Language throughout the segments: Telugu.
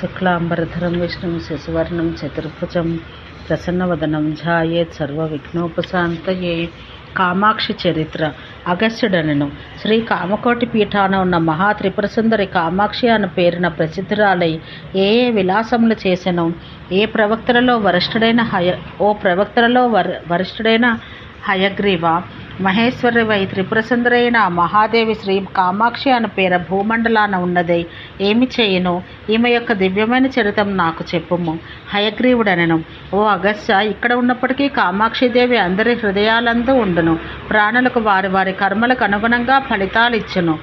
శుక్లాంబరధరం విష్ణుం శశివర్ణం చతుర్భుజం ప్రసన్నవదనం ఝాయేత్ సర్వవిఘ్నోపశాంతయే. కామాక్షి చరిత్ర. అగస్త్యుడనను. శ్రీ కామకోటి పీఠాన ఉన్న మహా త్రిపురసుందరి కామాక్షి అన్న పేరున ప్రసిద్ధురాలై ఏ ఏ విలాసములు చేసెను? ఏ ప్రవక్తలలో వరిష్ఠుడైన హయ ఓ ప్రవక్తలలో వర వరిష్ఠుడైన హయగ్రీవ మహేశ్వరి వై త్రిపురసుందరైన మహాదేవి శ్రీ కామాక్షి అను పేర భూమండలాన ఉన్నదై ఏమి చేయను? ఈమె యొక్క దివ్యమైన చరితం నాకు చెప్పుము. హయగ్రీవుడనను. ఓ అగస్త్య ఇక్కడ ఉన్నప్పటికీ కామాక్షిదేవి అందరి హృదయాలందు ఉండును. ప్రాణులకు వారి వారి కర్మలకు అనుగుణంగా ఫలితాలు ఇచ్చును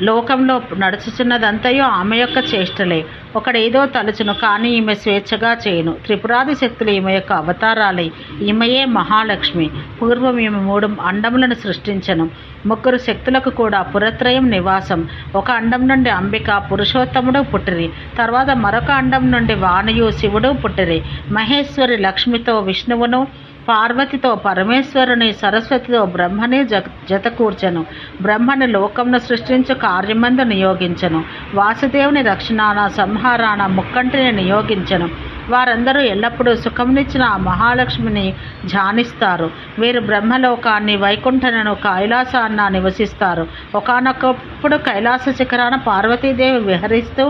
లోకంలో నడుచుచున్నదంతయో ఆమె యొక్క చేష్టలే. ఒకడేదో తలుచును కానీ ఈమె స్వేచ్ఛగా చేయను. త్రిపురాది శక్తులు ఈమె యొక్క అవతారాలే. ఈమెయే మహాలక్ష్మి. పూర్వం ఈమె మూడు అండములను సృష్టించను. ముగ్గురు శక్తులకు కూడా పురత్రయం నివాసం. ఒక అండం నుండి అంబిక పురుషోత్తముడు పుట్టిరి. తర్వాత మరొక అండం నుండి వానయు శివుడు పుట్టిరి. మహేశ్వరి లక్ష్మితో విష్ణువును పార్వతితో పరమేశ్వరుని సరస్వతితో బ్రహ్మని జ జత కూర్చను బ్రహ్మని లోకంను సృష్టించు కార్యమందు నియోగించను. వాసుదేవుని రక్షణాన సంహారాన ముక్కంటిని నియోగించను. వారందరూ ఎల్లప్పుడూ సుఖమునిచ్చిన ఆ మహాలక్ష్మిని ధ్యానిస్తారు. వీరు బ్రహ్మలోకాన్ని వైకుంఠనను కైలాసాన్న నివసిస్తారు ఒకనొకప్పుడు కైలాస శిఖరాన పార్వతీదేవి విహరిస్తూ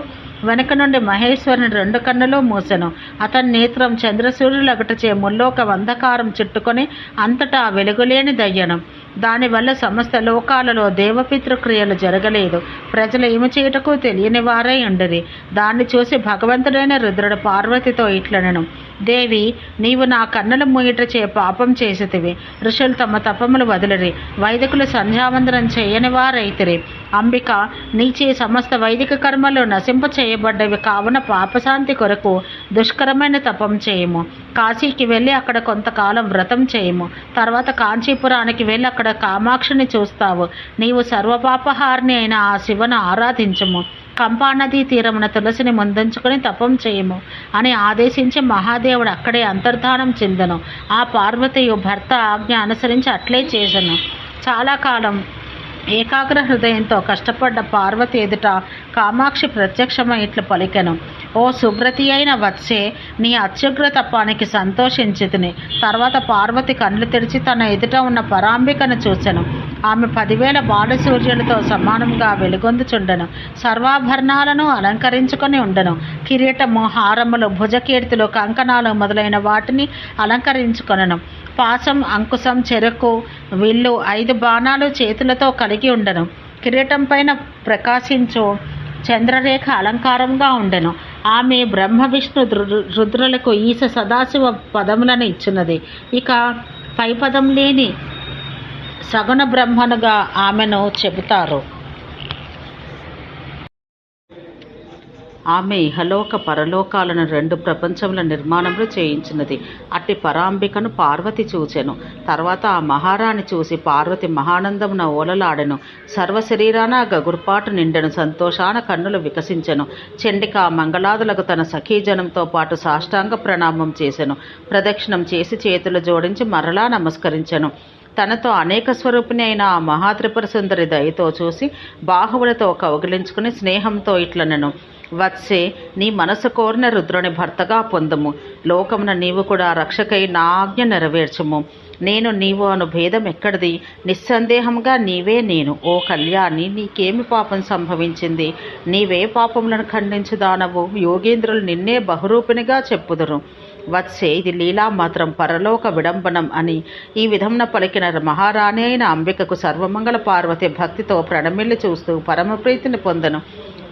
వెనక నుండి మహేశ్వరుని రెండు కన్నులు మూసెను. అతని నేత్రం చంద్రసూర్యులగటచే ముల్లోక అంధకారం చుట్టుకొని అంతటా వెలుగులేని దయ్యను దానివల్ల సమస్త లోకాలలో దేవపితృక్రియలు జరగలేదు. ప్రజలు ఏమి చేయుటకు తెలియని వారై ఉండరి. దాన్ని చూసి భగవంతుడైన రుద్రుడు పార్వతితో ఇట్లనను. దేవి నీవు నా కన్నుల మూయిట చే పాపం చేసితివి. ఋషులు తమ తపములు వదిలిరి. వైదికులు సంధ్యావందనం చేయని వారైతిరి. అంబిక నీచే సమస్త వైదిక కర్మలు నశింప చేయబడ్డవి కావున పాపశాంతి కొరకు దుష్కరమైన తపం చేయము. కాశీకి వెళ్ళి అక్కడ కొంతకాలం వ్రతం చేయము. తర్వాత కాంచీపురానికి వెళ్ళి అక్కడ అక్కడ కామాక్షిని చూస్తావు. నీవు సర్వపాపహారిని అయిన ఆ శివను ఆరాధించము. కంపానదీ తీరమున తులసిని ముందుంచుకొని తపం చేయము అని ఆదేశించి మహాదేవుడు అక్కడే అంతర్ధానం చెందను. ఆ పార్వతియు భర్త ఆజ్ఞ అనుసరించి అట్లే చేసను. చాలా కాలం ఏకాగ్ర హృదయంతో కష్టపడ్డ పార్వతి ఎదుట కామాక్షి ప్రత్యక్షమై ఇట్లు పలికెను. ఓ సుగ్రతి అయిన వత్సే నీ అత్యుగ్ర తపానికి సంతోషించితిని. తర్వాత పార్వతి కండ్లు తెరిచి తన ఎదుట ఉన్న పరాంబికను చూచెను. ఆమె పదివేల బాలసూర్యులతో సమానంగా వెలుగొందుచుండెను. సర్వాభరణాలను అలంకరించుకొని ఉండెను. కిరీటము హారములు భుజకీర్తులు కంకణాలు మొదలైన వాటిని అలంకరించుకొనను. పాసం అంకుశం చెరకు విల్లు ఐదు బాణాలు చేతులతో కలిగి ఉండెను. కిరీటం పైన ప్రకాశించు చంద్రరేఖ అలంకారంగా ఉండెను. ఆమె బ్రహ్మ విష్ణు రుద్రులకు ఈశ సదాశివ పదములను ఇచ్చినది ఇక పై పదం లేని సగుణ బ్రహ్మనుగా ఆమెను చెబుతారు. ఆమె ఇహలోక పరలోకాలను రెండు ప్రపంచముల నిర్మాణములు చేయించినది. అట్టి పరాంబికను పార్వతి చూచెను. తర్వాత ఆ మహారాణి చూసి పార్వతి మహానందమున ఓలలాడెను. సర్వశరీరాన గగుర్పాటు నిండెను. సంతోషాన కన్నులు వికసించెను. చండిక మంగళాదులకు తన సఖీజనంతో పాటు సాష్టాంగ ప్రణామం చేసెను. ప్రదక్షిణం చేసి చేతులు జోడించి మరలా నమస్కరించెను. తనతో అనేక స్వరూపిణి అయిన ఆ మహాత్రిపుర సుందరి దయతో చూసి బాహువులతో కౌగిలించుకుని స్నేహంతో ఇట్లనను. వత్సే నీ మనసు కోరిన రుద్రుని భర్తగా పొందము. లోకమున నీవు కూడా రక్షకై నా ఆజ్ఞ నెరవేర్చుము. నేను నీవు అను భేదం ఎక్కడిది? నిస్సందేహంగా నీవే నేను. ఓ కళ్యాణి నీకేమి పాపం సంభవించింది? నీవే పాపములను ఖండించుదానవు యోగేంద్రులు నిన్నే బహురూపినిగా చెప్పుదురు. వత్సే ఇది లీలా మాత్రం పరలోక విడంబనం అని. ఈ విధమున పలికిన మహారాణి అయిన అంబికకు సర్వమంగళ పార్వతి భక్తితో ప్రణమిల్లి చూస్తూ పరమప్రీతిని పొందను.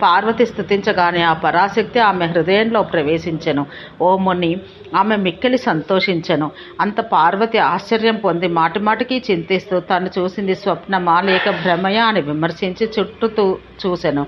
పార్వతి స్థుతించగానే ఆ పరాశక్తి ఆమె హృదయంలో ప్రవేశించెను. ఓ ముని ఆమె మిక్కిలి సంతోషించెను. అంత పార్వతి ఆశ్చర్యం పొంది మాటిమాటికి చింతిస్తూ తను చూసింది స్వప్నమా లేక భ్రమయా అని విమర్శించి చుట్టూ చూసెను.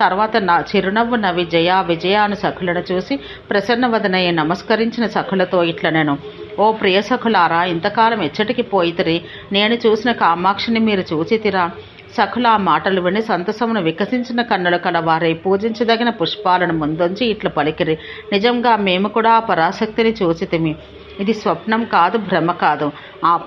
తర్వాత నా చిరునవ్వు నవ్వి జయ విజయాను సఖులను చూసి ప్రసన్నవదనయ్య నమస్కరించిన సఖులతో ఇట్లనెను ఓ ప్రియ సఖులారా ఇంతకాలం ఎచ్చటికి పోయితిరి. నేను చూసిన కామాక్షిని మీరు చూచితిరా. సఖుల ఆ మాటలు విని సంతసమును వికసించిన కన్నుల కల వారై పూజించదగిన పుష్పాలను ముందుంచి ఇట్లు పలికిరి. నిజంగా మేము కూడా ఆ పరాశక్తిని చూచితిమి. ఇది స్వప్నం కాదు భ్రమ కాదు. ఆ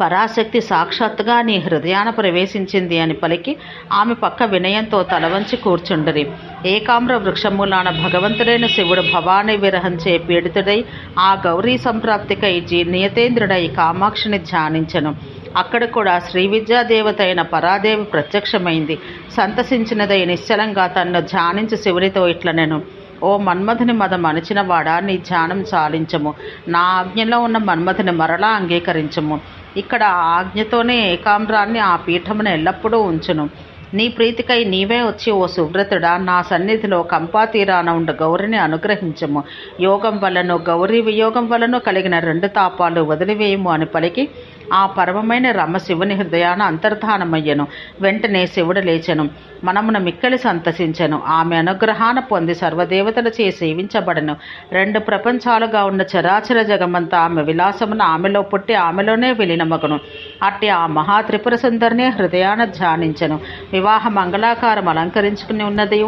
పరాశక్తి సాక్షాత్తుగా నీ హృదయాన ప్రవేశించింది అని పలికి ఆమె పక్క వినయంతో తలవంచి కూర్చుండరి. ఏకామ్ర వృక్షమూలాన భగవంతుడైన శివుడు భవాని విరహంచే పీడితుడై ఆ గౌరీ సంప్రాప్తికై జీ నియతేంద్రుడై కామాక్షిని ధ్యానించను. అక్కడ కూడా శ్రీ విద్యాదేవత అయిన పరాదేవి ప్రత్యక్షమైంది. సంతసించినదై నిశ్చలంగా తన్ను ధ్యానించి శివునితో ఇట్లనెను. ఓ మన్మథుని మదం అణిచినవాడా నీ ధ్యానం చాలించము. నా ఆజ్ఞలో ఉన్న మన్మథుని మరలా అంగీకరించము. ఇక్కడ ఆజ్ఞతోనే ఏకాంబ్రాన్ని ఆ పీఠమును ఎల్లప్పుడూ ఉంచును. నీ ప్రీతికై నీవే వచ్చి ఓ సువ్రతుడా నా సన్నిధిలో కంపాతీరాన ఉండ గౌరిని అనుగ్రహించము. యోగం వలన గౌరీ వియోగం వలన కలిగిన రెండు తాపాలు వదిలివేయము అని పలికి ఆ పరమమైన రమ శివుని హృదయాన అంతర్ధానమయ్యను. వెంటనే శివుడు లేచెను. మనమున మిక్కలి సంతసించెను. ఆమె అనుగ్రహాన పొంది సర్వదేవతలచే సేవించబడను. రెండు ప్రపంచాలుగా ఉన్న చరాచర జగమంతా ఆమె విలాసమున ఆమెలో పుట్టి ఆమెలోనే విలీనమగును. అట్టి ఆ మహా త్రిపుర సుందరిని హృదయాన ధ్యానించెను. వివాహ మంగళాకారం అలంకరించుకుని ఉన్నది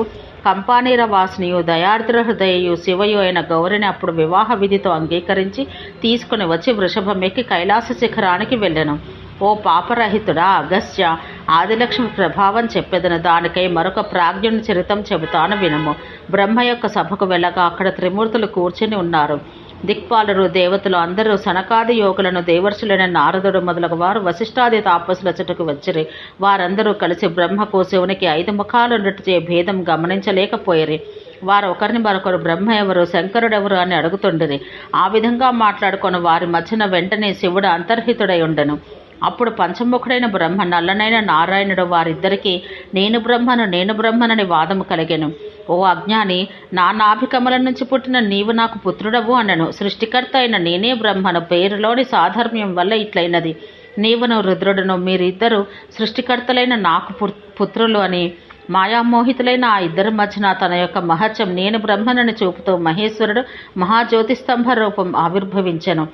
కంపానీర వాసినియు దయార్ద్ర హృదయయు శివయు అయిన గౌరిని అప్పుడు వివాహ విధితో అంగీకరించి తీసుకుని వచ్చి వృషభమెక్కి కైలాస శిఖరానికి వెళ్ళను. ఓ పాపరహితుడా అగస్త్య ఆదిలక్ష్మి ప్రభావం చెప్పెదను. దానికై మరొక ప్రాజ్ఞుని చరితం చెబుతాను వినము. బ్రహ్మ యొక్క సభకు వెళ్ళగా అక్కడ త్రిమూర్తులు కూర్చుని ఉన్నారు. దిక్పాలరు దేవతలు అందరూ సనకాది యోగులను దేవర్షులైన నారదుడు మొదలగు వారు వశిష్ఠాది తాపసుల చెట్టుకు వచ్చిరి. వారందరూ కలిసి బ్రహ్మకు శివునికి ఐదు ముఖాలున్నట్టుచే భేదం గమనించలేకపోయిరి. వారు ఒకరిని మరొకరు బ్రహ్మ ఎవరు శంకరుడెవరు అని అడుగుతుండిరి. ఆ విధంగా మాట్లాడుకొని వారి మధ్యన వెంటనే శివుడు అంతర్హితుడై ఉండెను. అప్పుడు పంచముఖుడైన బ్రహ్మ నల్లనైన నారాయణుడు వారిద్దరికీ నేను బ్రహ్మను నేను బ్రహ్మనని వాదము కలిగాను. ఓ అజ్ఞాని నా నాభికమల నుంచి పుట్టిన నీవు నాకు పుత్రుడవు అనను. సృష్టికర్త అయిన నేనే బ్రహ్మను. పేరులోని సాధర్మ్యం వల్ల ఇట్లయినది. నీవును రుద్రుడును మీరిద్దరూ సృష్టికర్తలైన నాకు పు- పుత్రులు అని. మాయామోహితులైన ఆ ఇద్దరి మధ్యన తన యొక్క మహత్యం నేను బ్రహ్మనని చూపుతూ మహేశ్వరుడు మహాజ్యోతిస్తంభ రూపం ఆవిర్భవించెను.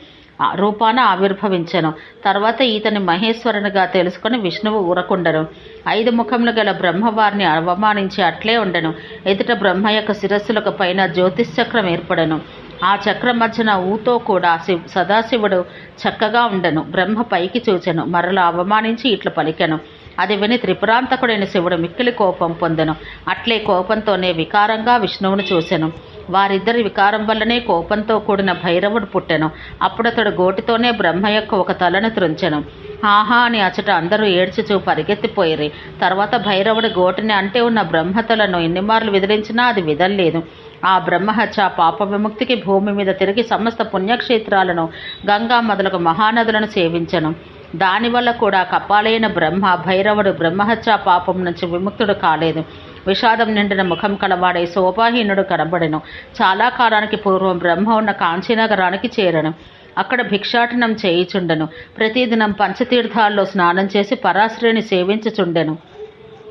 రూపాన ఆవిర్భవించెను. తర్వాత ఈతని మహేశ్వరునిగా తెలుసుకొని విష్ణువు ఊరకుండను. ఐదు ముఖములు గల బ్రహ్మవారిని అవమానించి అట్లే ఉండెను. ఎదుట బ్రహ్మ యొక్క శిరస్సులకు పైన జ్యోతిశ్చక్రం ఏర్పడెను. ఆ చక్రం మధ్యన ఊతో కూడా శివ్ సదాశివుడు చక్కగా ఉండెను. బ్రహ్మ పైకి చూచెను. మరలా అవమానించి ఇట్లు పలికెను. అది విని త్రిపురాంతకుడైన శివుడు మిక్కిలి కోపం పొందెను. అట్లే కోపంతోనే వికారంగా విష్ణువును చూసెను. వారిద్దరి వికారం వల్లనే కోపంతో కూడిన భైరవుడు పుట్టెను. అప్పుడతడు గోటితోనే బ్రహ్మ యొక్క ఒక తలను త్రుంచెను. ఆహా అని అచట అందరూ ఏడ్చుచూ పరిగెత్తిపోయిరి. తర్వాత భైరవుడి గోటిని అంటే ఉన్న బ్రహ్మతలను ఎన్నిమార్లు విదిలించినా అది విదల్లేదు. ఆ బ్రహ్మహత్య పాప విముక్తికి భూమి మీద తిరిగి సమస్త పుణ్యక్షేత్రాలను గంగా మొదలగు మహానదులను సేవించను. దానివల్ల కూడా కపాలైన బ్రహ్మ భైరవుడు బ్రహ్మహత్యా పాపం నుంచి విముక్తుడు కాలేదు. విషాదం నిండిన ముఖం కలవాడే శోభాహీనుడు కనబడెను. చాలా కాలానికి పూర్వం బ్రహ్మ ఉన్న కాంచీనగరానికి చేరను. అక్కడ భిక్షాటనం చేయిచుండెను. ప్రతిదినం పంచతీర్థాల్లో స్నానం చేసి పరాశ్రేణి సేవించుచుండెను.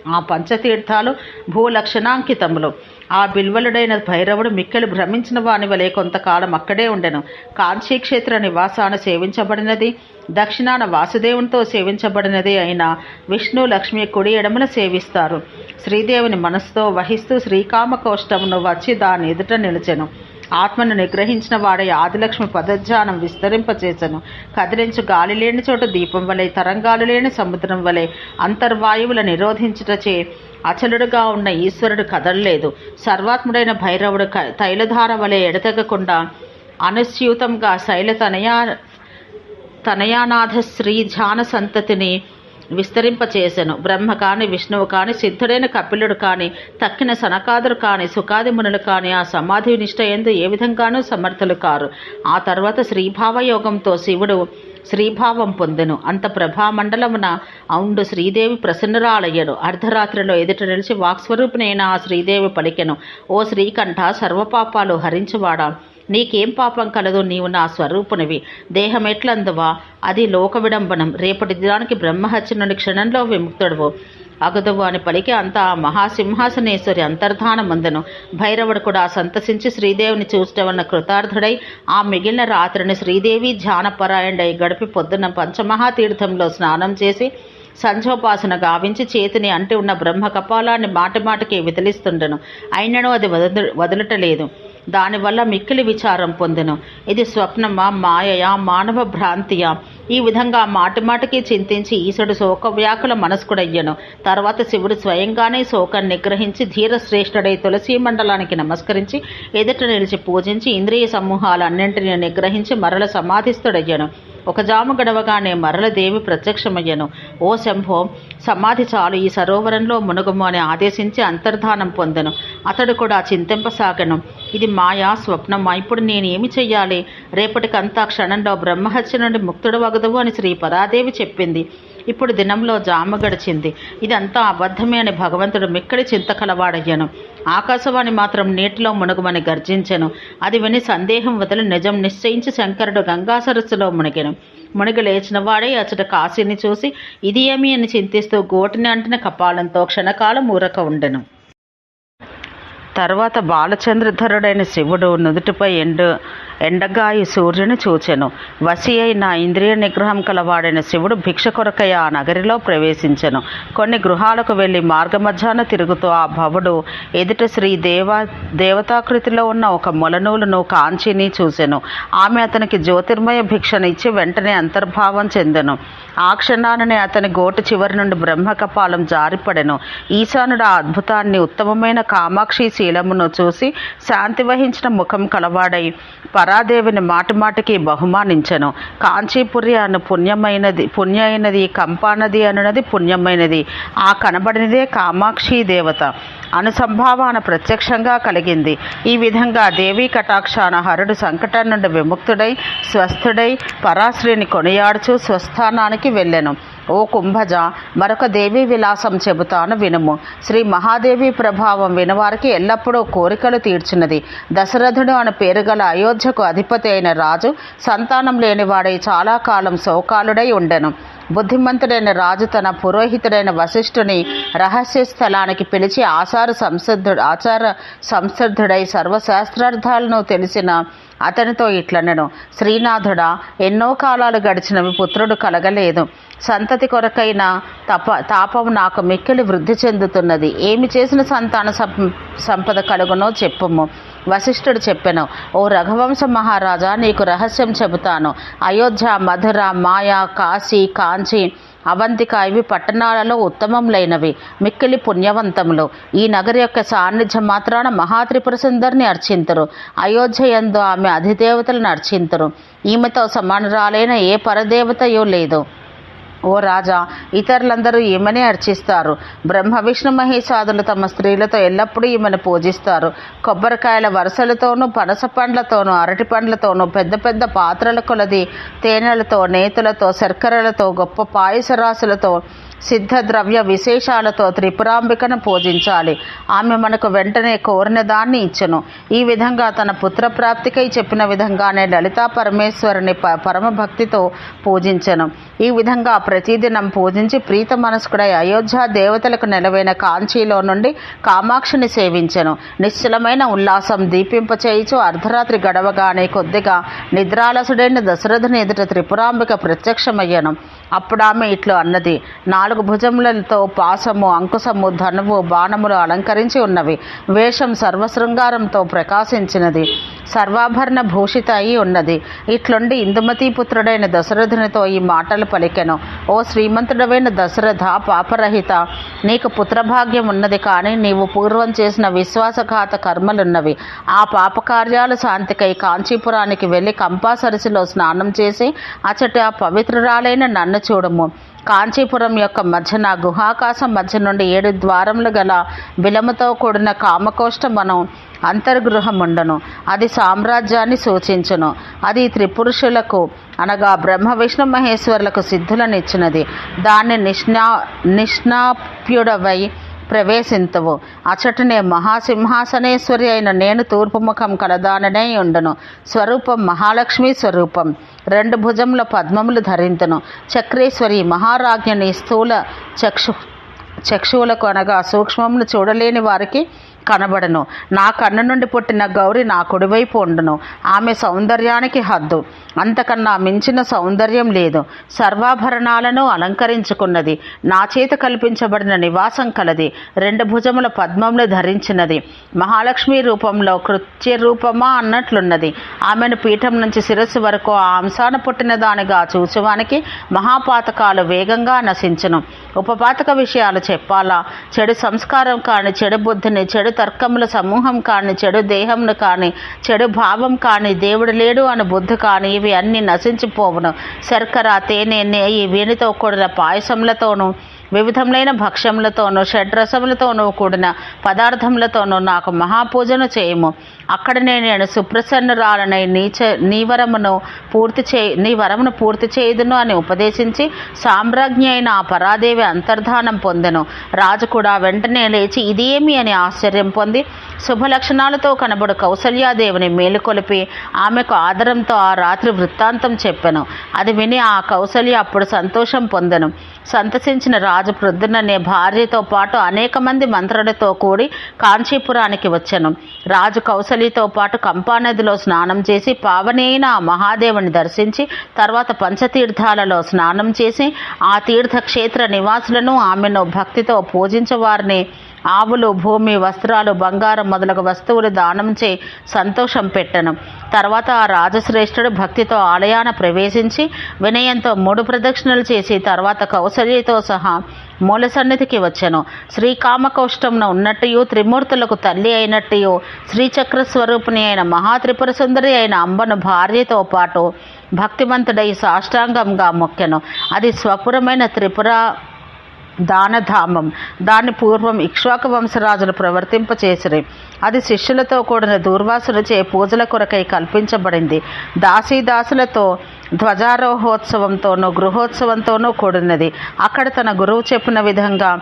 ఆ పంచతీర్థాలు భూలక్షణాంకితములు. ఆ బిల్వలుడైన భైరవుడు మిక్కెలు భ్రమించిన వాని వలె కొంతకాలం అక్కడే ఉండెను. కాంచీక్షేత్ర నివాసాన సేవించబడినది దక్షిణాన వాసుదేవునితో సేవించబడినది అయిన విష్ణు లక్ష్మి కుడి ఎడమల సేవిస్తారు. శ్రీదేవుని మనసుతో వహిస్తూ శ్రీకామకోష్టమును వచ్చి దాని ఎదుట నిలిచెను. ఆత్మను నిగ్రహించిన వాడే ఆదిలక్ష్మి పదజ్ఞానం విస్తరింపచేసను. కదిలించు గాలి లేని చోట దీపం వలె తరంగాలు లేని సముద్రం వలె అంతర్వాయువుల నిరోధించుటచే అచలుడుగా ఉన్న ఈశ్వరుడు కదలలేదు. సర్వాత్ముడైన భైరవుడు క- తైలధార వలె ఎడతెగకుండా అనుస్యూతంగా శైల తనయా తనయానాథ శ్రీ ధ్యాన సంతతిని విస్తరింపచేసెను. బ్రహ్మ కాని విష్ణువు కాని సిద్ధుడైన కపిలుడు కాని తక్కిన సనకాదులు కాని సుఖాది మునులు కాని ఆ సమాధి నిష్ట ఎందు ఏ విధంగానూ సమర్థులు కారు. ఆ తర్వాత శ్రీభావయోగంతో శివుడు శ్రీభావం పొందెను. అంత ప్రభామండలమున అవుండు శ్రీదేవి ప్రసన్నురాలయ్యను అర్ధరాత్రిలో ఎదుట నిలిచి వాక్స్వరూపిణైన ఆ శ్రీదేవి పలికెను. ఓ శ్రీకంఠ సర్వపాపాలు హరించువాడా? నీకేం పాపం కలదు నీవు నా స్వరూపునివి. దేహం ఎట్లందువా? అది లోక విడంబనం రేపటి దినానికి బ్రహ్మహత్య నుండి క్షణంలో విముక్తుడవు. అగదువు అని పలికి అంతా ఆ మహాసింహాసనేశ్వరి అంతర్ధానమందను. భైరవుడు కూడా సంతసించి శ్రీదేవిని చూచటమన్న కృతార్థుడై ఆ మిగిలిన రాత్రిని శ్రీదేవి ధ్యానపరాయణుడై గడిపి పొద్దున్న పంచమహాతీర్థంలో స్నానం చేసి సంధ్యోపాసన గావించి చేతిని అంటి ఉన్న బ్రహ్మ కపాలాన్ని మాటిమాటికి విదిలిస్తుండను. అయినను అది వదలు వదలటలేదు. దానివల్ల మిక్కిలి విచారం పొందెను. ఇది స్వప్నమా? మాయయా? మానవ భ్రాంతియా? ఈ విధంగా మాటి మాటికి చింతించి ఈశుడు శోక వ్యాకుల మనస్కుడయ్యను. తర్వాత శివుడు స్వయంగానే శోకాన్ని నిగ్రహించి ధీరశ్రేష్ఠుడై తులసీ మండలానికి నమస్కరించి ఎదుట నిలిచి పూజించి ఇంద్రియ సమూహాలన్నింటినీ నిగ్రహించి మరల సమాధిస్తుడయ్యను ఒక జాము గడవగానే మరల దేవి ప్రత్యక్షమయ్యను. ఓ శంభో సమాధి చాలు. ఈ సరోవరంలో మునగము అని ఆదేశించి అంతర్ధానం పొందెను. అతడు కూడా చింతింపసాగను. ఇది మాయా స్వప్నమా? ఇప్పుడు నేను ఏమి చెయ్యాలి? రేపటికంతా క్షణంలో బ్రహ్మహత్య నుండి ముక్తుడు అని శ్రీ పరాదేవి చెప్పింది. ఇప్పుడు దినంలో జామ గడిచింది. ఇదంతా అబద్ధమే అని భగవంతుడు మిక్కడి చింత కలవాడయ్యను. ఆకాశవాణి మాత్రం నీటిలో మునుగుమని గర్జించెను. అది విని సందేహం వదిలి నిజం నిశ్చయించి శంకరుడు గంగా సరస్సులో మునిగెను. మునిగి లేచిన వాడే అచట కాశీని చూసి ఇది ఏమి? అని చింతిస్తూ గోటిని అంటిన కపాలంతో క్షణకాలం ఊరక ఉండెను. తర్వాత బాలచంద్రధరుడైన శివుడు నుదుటిపై ఎండు ఎండగాయి సూర్యుని చూచెను. వసి అయిన ఇంద్రియ నిగ్రహం కలవాడైన శివుడు భిక్ష కొరకై ఆ నగరిలో ప్రవేశించెను. కొన్ని గృహాలకు వెళ్ళి మార్గమధ్యాన తిరుగుతూ ఆ భవుడు ఎదుట శ్రీ దేవ దేవతాకృతిలో ఉన్న ఒక మొలనూలును కాంచిని చూసెను ఆమె అతనికి జ్యోతిర్మయ భిక్షను ఇచ్చి వెంటనే అంతర్భావం చెందెను. ఆ క్షణాననే అతని గోటు చివరి నుండి బ్రహ్మకపాలం జారిపడెను. ఈశానుడు ఆ అద్భుతాన్ని ఉత్తమమైన కామాక్షి శీలమును చూసి శాంతి వహించిన ముఖం కలవాడై పరాదేవిని మాటిమాటికి బహుమానించెను. కాంచీపురి అను పుణ్యమైనది పుణ్య అయినది కంపానది అనున్నది పుణ్యమైనది. ఆ కనబడినదే కామాక్షి దేవత. అనుసంభావన ప్రత్యక్షంగా కలిగింది. ఈ విధంగా దేవీ కటాక్షాన హరుడు సంకటం నుండి విముక్తుడై స్వస్థుడై పరాశ్రీని కొనియాడుచు స్వస్థానానికి వెళ్ళెను. ఓ కుంభజ మరొక దేవి విలాసం చెబుతాను వినుము. శ్రీ మహాదేవి ప్రభావం వినవారికి ఎల్లప్పుడూ కోరికలు తీర్చినది దశరథుడు అని పేరు గల అయోధ్యకు అధిపతి అయిన రాజు సంతానం లేనివాడై చాలా కాలం శోకాలుడై ఉండెను. బుద్ధిమంతుడైన రాజు తన పురోహితుడైన వశిష్ఠుని రహస్య స్థలానికి పిలిచి ఆచార సంసిద్ధుడు ఆచార సంసిద్ధుడై సర్వశాస్త్రార్థాలను తెలిసిన అతనితో ఇట్లనెను శ్రీనాథుడా ఎన్నో కాలాలు గడిచినవి పుత్రుడు కలగలేదు. సంతతి కొరకైన తప తాపం నాకు మిక్కిలి వృద్ధి చెందుతున్నది. ఏమి చేసిన సంతాన సం- సంపద కలుగునో చెప్పుము. వశిష్ఠుడు చెప్పెను ఓ రఘువంశ మహారాజా నీకు రహస్యం చెబుతాను. అయోధ్య మధుర మాయా కాశీ కాంచి అవంతిక ఇవి పట్టణాలలో ఉత్తమములైనవి. మిక్కిలి పుణ్యవంతములు. ఈ నగరి యొక్క సాన్నిధ్యం మాత్రాన మహాత్రిపుర సుందరిని అర్చింతురు. అయోధ్య యందు ఆమె అధిదేవతలను అర్చింతురు. ఈమెతో సమానురాలైన ఏ పరదేవతయో లేదు. ఓ రాజా ఇతరులందరూ ఈమెనే అర్చిస్తారు. బ్రహ్మ విష్ణు మహేశాదులు తమ స్త్రీలతో ఎల్లప్పుడూ ఈమెను పూజిస్తారు. కొబ్బరికాయల వరుసలతోనూ పనస పండ్లతోనూ అరటి పండ్లతోనూ పెద్ద పెద్ద పాత్రల కొలది తేనెలతో నేతులతో శర్కరలతో గొప్ప పాయస సిద్ధద్రవ్య సిద్ధ ద్రవ్య విశేషాలతో త్రిపురాంబికను పూజించాలి. ఆమె మనకు వెంటనే కోరిన దాన్ని ఇచ్చెను. ఈ విధంగా తన పుత్ర ప్రాప్తికై చెప్పిన విధంగానే లలితా పరమేశ్వరుని ప పరమభక్తితో పూజించను. పూజించెను ఈ విధంగా ప్రతిదినం పూజించి ప్రీత మనస్కుడై అయోధ్య దేవతలకు నెలవైన కాంచీలో నుండి కామాక్షిని సేవించెను. నిశ్చలమైన ఉల్లాసం దీపింపచేయిచు అర్ధరాత్రి గడవగానే కొద్దిగా నిద్రాలసుడైన దశరథుని ఎదుట త్రిపురాంబిక ప్రత్యక్షమయ్యను. అప్పుడు ఆమె ఇట్లు అన్నది. నాలుగు భుజములతో పాసము అంకుశము ధనువు బాణములు అలంకరించి ఉన్నవి. వేషం సర్వశృంగారంతో ప్రకాశించినది. సర్వాభరణ భూషిత అయి ఉన్నది. ఇట్లుండి ఇందుమతీ పుత్రుడైన దశరథునితో ఈ మాటలు పలికెను. ఓ శ్రీమంతుడవైన దశరథ పాపరహిత నీకు పుత్రభాగ్యం ఉన్నది కానీ నీవు పూర్వం చేసిన విశ్వాసఘాత కర్మలున్నవి. ఆ పాపకార్యాలు శాంతికై కాంచీపురానికి వెళ్ళి కంపాసరసిలో స్నానం చేసి అచట ఆ పవిత్రురాలైన నన్ను చూడము. కాంచీపురం యొక్క మధ్యన గుహాకాశం మధ్య నుండి ఏడు ద్వారములు గల బిలముతో కూడిన కామకోష్టమనం అంతర్గృహం ఉండను. అది సామ్రాజ్యాన్ని సూచించును. అది త్రిపురుషులకు అనగా బ్రహ్మ విష్ణు మహేశ్వరులకు సిద్ధులనిచ్చినది దాన్ని నిష్ణా నిష్ణాప్యుడవై ప్రవేశింతువు. అచటనే మహాసింహాసనేశ్వరి అయిన నేను తూర్పుముఖం కలదాననే ఉండను. స్వరూపం మహాలక్ష్మి స్వరూపం. రెండు భుజముల పద్మములు ధరింతును. చక్రేశ్వరి మహారాజ్ఞని స్థూల చక్షు చక్షువులకు అనగా సూక్ష్మమును చూడలేని వారికి కనబడను. నా కన్ను నుండి పుట్టిన గౌరి నా కుడివైపు ఉండును. ఆమె సౌందర్యానికి హద్దు. అంతకన్నా మించిన సౌందర్యం లేదు. సర్వాభరణాలను అలంకరించుకున్నది. నా చేత కల్పించబడిన నివాసం కలది. రెండు భుజముల పద్మములు ధరించినది. మహాలక్ష్మి రూపంలో కృత్య రూపమా అన్నట్లున్నది. ఆమెను పీఠం నుంచి శిరస్సు వరకు ఆ అంశాన పుట్టిన దానిగా చూచువానికి మహాపాతకాలు వేగంగా నశించను. ఉపపాతక విషయాలు చెప్పాలా? చెడు సంస్కారం కాని చెడు బుద్ధిని చెడు తర్కముల సమూహం కాని చెడు దేహంను కాని చెడు భావం కాని దేవుడు లేడు అని బుద్ధి కాని ఇవి అన్నీ నశించిపోవును. శర్కర తేనె నెయ్యి వీనితో కూడిన పాయసములతోనూ వివిధములైన భక్ష్యములతోనూ షడ్రసములతోనూ కూడిన పదార్థములతోనూ నాకు మహాపూజను చేయము. అక్కడనే నేను సుప్రసన్నురాలనై నీచ నీ వరమును పూర్తి చే నీ వరమును పూర్తి చేయుదును అని ఉపదేశించి సామ్రాజ్ఞి అయిన ఆ పరాదేవి అంతర్ధానం పొందెను. రాజు కూడా వెంటనే లేచి ఇదేమి అని ఆశ్చర్యం పొంది శుభలక్షణాలతో కనబడు కౌసల్యాదేవిని మేలుకొలిపి ఆమెకు ఆదరంతో ఆ రాత్రి వృత్తాంతం చెప్పెను. అది విని ఆ కౌసల్య అప్పుడు సంతోషం పొందెను. సంతసించిన రాజు ప్రొద్దుననే భార్యతో పాటు అనేక మంది మంత్రులతో కూడి కాంచీపురానికి వచ్చెను. రాజు కౌసలితో పాటు కంపానదిలో స్నానం చేసి పావనైన మహాదేవుని దర్శించి తర్వాత పంచతీర్థాలలో స్నానం చేసి ఆ తీర్థక్షేత్ర నివాసులను ఆమెను భక్తితో పూజించవారిని ఆవులు భూమి వస్త్రాలు బంగారం మొదలగు వస్తువులు దానం చే సంతోషం పెట్టెను. తర్వాత ఆ రాజశ్రేష్ఠుడు భక్తితో ఆలయాన ప్రవేశించి వినయంతో మూడు ప్రదక్షిణలు చేసి తర్వాత కౌసల్యతో సహా మూల సన్నిధికి వచ్చాను. శ్రీకామకౌష్టమున ఉన్నట్టు త్రిమూర్తులకు తల్లి అయినట్టు శ్రీచక్ర స్వరూపిణి అయిన మహాత్రిపుర సుందరి అయిన అంబను భార్యతో పాటు భక్తివంతుడై సాష్టాంగంగా మొక్కెను. అది స్వపురమైన త్రిపుర దానధామం. దాన్ని పూర్వం ఇక్ష్వాక వంశరాజులు ప్రవర్తింపచేసిరి. అది శిష్యులతో కూడిన దూర్వాసులచే పూజల కొరకై కల్పించబడింది. దాసీదాసులతో ధ్వజారోహోత్సవంతోనూ గృహోత్సవంతోనూ కూడినది. అక్కడ తన గురువు చెప్పిన విధంగా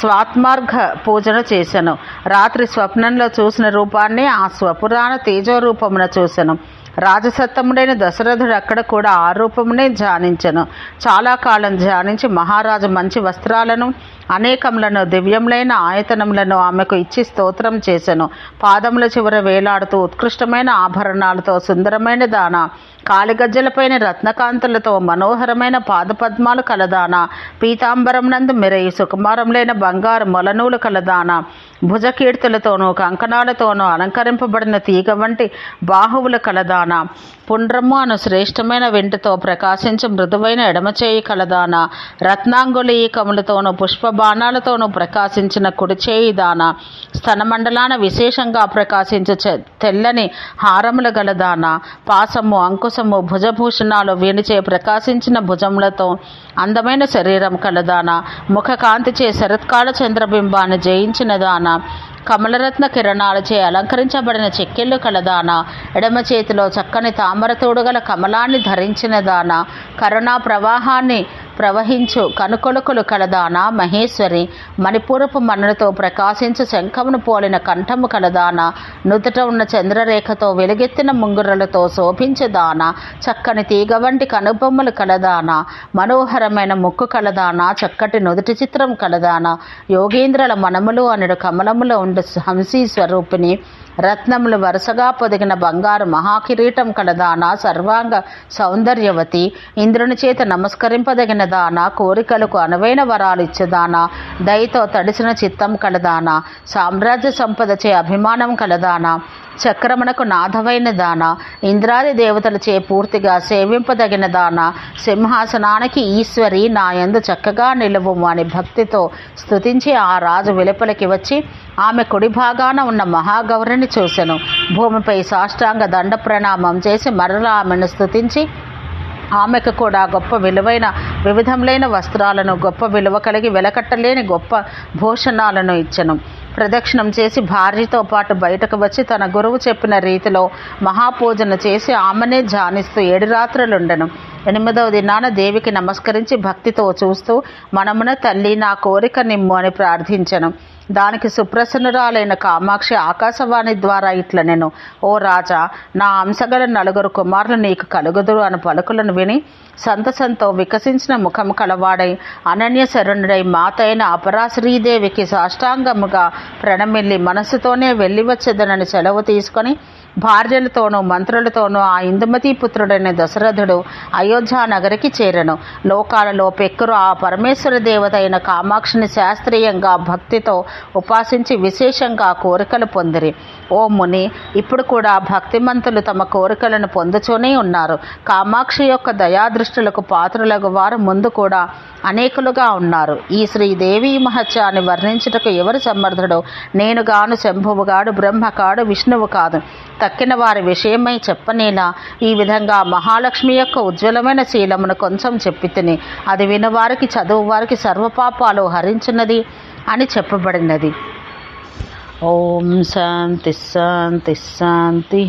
స్వాత్మార్ఘ పూజను చేశాను రాత్రి స్వప్నంలో చూసిన రూపాన్ని ఆ స్వపురాణ తేజో రూపమున చూశాను రాజసత్తముడైన దశరథుడు అక్కడ కూడా ఆ రూపమునే ధ్యానించను. చాలా కాలం ధ్యానించి మహారాజు మంచి వస్త్రాలను అనేకములను దివ్యములైన ఆయతనములను ఆమెకు ఇచ్చి స్తోత్రం చేశాను పాదముల చివర వేలాడుతూ ఉత్కృష్టమైన ఆభరణాలతో సుందరమైన దాన కాలిగజ్జలపైన రత్నకాంతులతో మనోహరమైన పాదపద్మాలు కలదాన పీతాంబరం నందు మెరయి సుకుమారములైన బంగారు మొలనూలు కలదాన భుజకీర్తులతోనూ కంకణాలతోనూ అలంకరింపబడిన తీగ వంటి బాహువుల కలదాన పుండ్రము అను శ్రేష్టమైన వెంటితో ప్రకాశించి మృదువైన ఎడమచేయి కలదాన రత్నాంగుళీకములతోనూ బాణాలతోనూ ప్రకాశించిన కుడిచేయి దాన. స్తనమండలాన విశేషంగా ప్రకాశించు చె- తెల్లని హారముల గలదాన పాసము అంకుశము భుజభూషణాలు వీణిచే ప్రకాశించిన భుజములతో అందమైన శరీరం కలదాన ముఖకాంతిచే శరత్కాల చంద్రబింబాన్ని జయించిన దాన. కమలరత్న కిరణాలచే అలంకరించబడిన చెక్కిళ్ళు కలదాన ఎడమ చేతిలో చక్కని తామర తోడుగల కమలాన్ని ధరించిన దాన. కరుణా ప్రవాహాన్ని ప్రవహించు కనుకొలుకులు కలదాన మహేశ్వరి. మణిపూరపు మన్నులతో ప్రకాశించు శంఖమును పోలిన కంఠము కలదాన. నుదుట ఉన్న చంద్రరేఖతో వెలుగెత్తిన ముంగురలతో శోభించదాన చక్కని తీగ వంటి కనుబొమ్మలు కలదాన. మనోహరమైన ముక్కు కలదాన. చక్కటి నుదుటి చిత్రం కలదాన. యోగేంద్రుల మనములు అనడు కమలములో ఉండు హంసీ స్వరూపిణి. రత్నములు వరుసగా పొదిగిన బంగారు మహాకిరీటం కలదాన సర్వాంగ సౌందర్యవతి. ఇంద్రుని చేత నమస్కరింపదగిన దాన కోరికలకు అనువైన వరాలు ఇచ్చేదాన దయతో తడిసిన చిత్తం కలదాన సామ్రాజ్య సంపదచే అభిమానం కలదాన చక్రమునకు నాథవైన దాన ఇంద్రాది దేవతలచే పూర్తిగా సేవింపదగిన దాన సింహాసనానికి ఈశ్వరి నా ఎందు చక్కగా నిలువుము అని భక్తితో స్తుతించి ఆ రాజు వెలుపలికి వచ్చి ఆమె కుడి భాగాన ఉన్న మహాగౌరిని చూసెను. భూమిపై సాష్టాంగ దండ ప్రణామం చేసి మరలా ఆమెను స్థుతించి ఆమెకు కూడా గొప్ప విలువైన వివిధములైన వస్త్రాలను గొప్ప విలువ కలిగి వెలకట్టలేని గొప్ప భూషణాలను ఇచ్చను. ప్రదక్షిణం చేసి భార్యతో పాటు బయటకు వచ్చి తన గురువు చెప్పిన రీతిలో మహాపూజన చేసి ఆమెనే ధ్యానిస్తూ ఏడు రాత్రులుండెను. ఎనిమిదవ దినాన దేవికి నమస్కరించి భక్తితో చూస్తూ మనమున తల్లి నా కోరిక నిమ్ము అని ప్రార్థించను. దానికి సుప్రసన్నురాలైన కామాక్షి ఆకాశవాణి ద్వారా ఇట్ల నేను ఓ రాజా నా అంశగల నలుగురు కుమారులు నీకు కలుగుదురు అని పలుకులను విని సంతసంతో వికసించిన ముఖం కలవాడై అనన్య శరణుడై మాతైన అపరాశ్రీదేవికి సాష్టాంగముగా ప్రణమిల్లి మనసుతోనే వెళ్ళి వచ్చేదనని సెలవు తీసుకొని భార్యలతోనూ మంత్రులతోనూ ఆ ఇందుమతి పుత్రుడైన దశరథుడు అయోధ్య నగరికి చేరను. లోకాలలో పెక్కురు ఆ పరమేశ్వర దేవత అయిన కామాక్షిని శాస్త్రీయంగా భక్తితో ఉపాసించి విశేషంగా కోరికలు పొందిరి. ఓ ముని ఇప్పుడు కూడా భక్తిమంతులు తమ కోరికలను పొందుతూనే ఉన్నారు. కామాక్షి యొక్క దయాదృష్టులకు పాత్రులకు వారు ముందు కూడా అనేకులుగా ఉన్నారు. ఈ శ్రీదేవి మహత్యాన్ని వర్ణించుటకు ఎవరు సమర్థుడు? నేనుగాను శంభువుగాడు బ్రహ్మకాడు విష్ణువు కాదు. తక్కిన వారి విషయమై చెప్పనేలా ఈ విధంగా మహాలక్ష్మి యొక్క ఉజ్వలమైన శీలమును కొంచెం చెప్పి తిని అది వినవారికి చదువు వారికి సర్వపాపాలు హరించినది అని చెప్పబడినది. ఓం శాంతి శాంతి శాంతి.